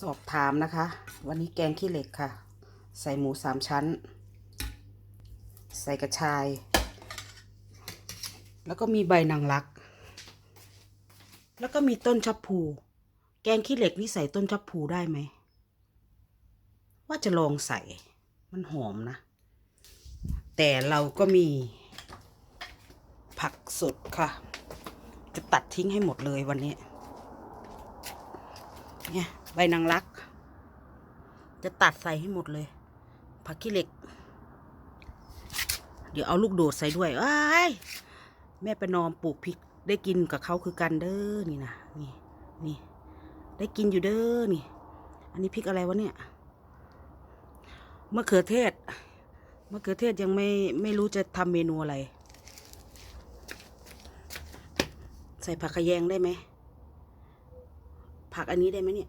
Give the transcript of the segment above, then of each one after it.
สอบถามนะคะ วันนี้แกงขี้เหล็กค่ะ ใส่หมูสามชั้น ใส่กระชาย แล้วก็มีใบนางรัก แล้วก็มีต้นชับพู แกงขี้เหล็กนี่ใส่ต้นชับพูได้ไหม ว่าจะลองใส่ มันหอมนะ แต่เราก็มีผักสดค่ะ จะตัดทิ้งให้หมดเลยวันนี้เนี่ย ใบนางรัก จะตัดใส่ให้หมดเลย ผักขี้เหล็ก เดี๋ยวเอาลูกโดดใส่ด้วยว้ายแม่ประนอมปลูกพริกได้กินกับเขาคือกันเด้อนี่นะนี่นี่ได้กินอยู่เด้อนี่ อันนี้พริกอะไรวะเนี่ยมะเขือเทศมะเขือเทศยังไม่ไม่รู้จะทำเมนูอะไร ใส่ผักขะแยงได้ไหมผักอันนี้ได้ไหมเนี่ย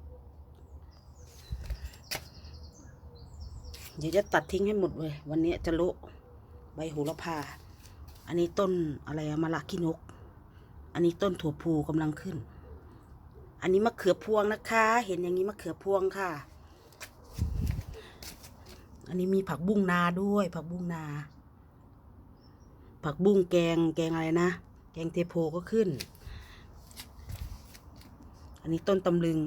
เดี๋ยวจะตัดทิ้งให้หมดเลย วันนี้จะโละใบโหระพา อันนี้ต้นอะไรมะละขี้นก อันนี้ต้นถั่วพูกำลังขึ้น อันนี้มะเขือพวงนะคะ เห็นอย่างนี้มะเขือพวงค่ะ อันนี้มีผักบุ้งนาด้วย ผักบุ้งนา ผักบุ้งแกงแกงอะไรนะ แกงเทโพก็ขึ้น อันนี้ต้นตำลึง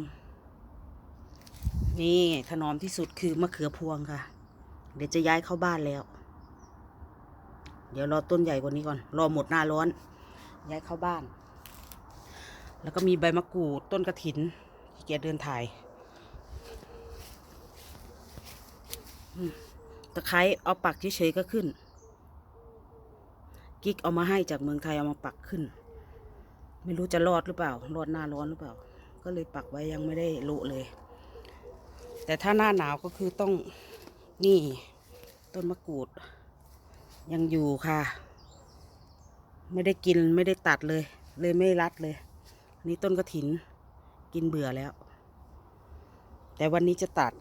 นี่ถนอมที่สุดคือมะเขือพวงค่ะ เดี๋ยวจะย้ายเข้าบ้านแล้ว เดี๋ยวรอต้นใหญ่กว่านี้ก่อน รอหมดหน้าร้อน ย้ายเข้าบ้าน แล้วก็มีใบมะกรูดต้นกระถินที่แกยจเดินถ่ายตะไคร้เอาปักเฉยๆก็ขึ้น กิ๊กเอามาให้จากเมืองไทยเอามาปักขึ้น ไม่รู้จะรอดหรือเปล่า รอดหน้าร้อนหรือเปล่า ก็เลยปักไว้ยังไม่ได้ละเลย แต่ถ้าหน้าหนาวก็คือต้อง นี่ ต้นมะกรูด ยังอยู่ค่ะ ไม่ได้กินไม่ได้ตัดเลย เลยไม่รัดเลยนนี่ต้นกระถิน กินเบื่อแล้ว แต่วันนี้จะตัด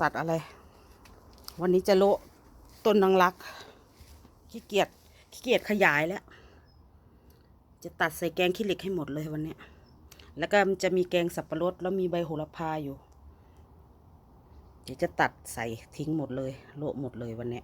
ตัดอะไร วันนี้จะโละต้นนางรักขี้เกียจขี้เกียจขยายแล้ว จะตัดใส่แกงขี้เหล็กให้หมดเลยวันนี้แล้วก็จะมีแกงสับปะรดแล้วมีใบโหระพาอยู่ เดี๋ยวจะตัดใส่ทิ้งหมดเลย โละหมดเลยวันนี้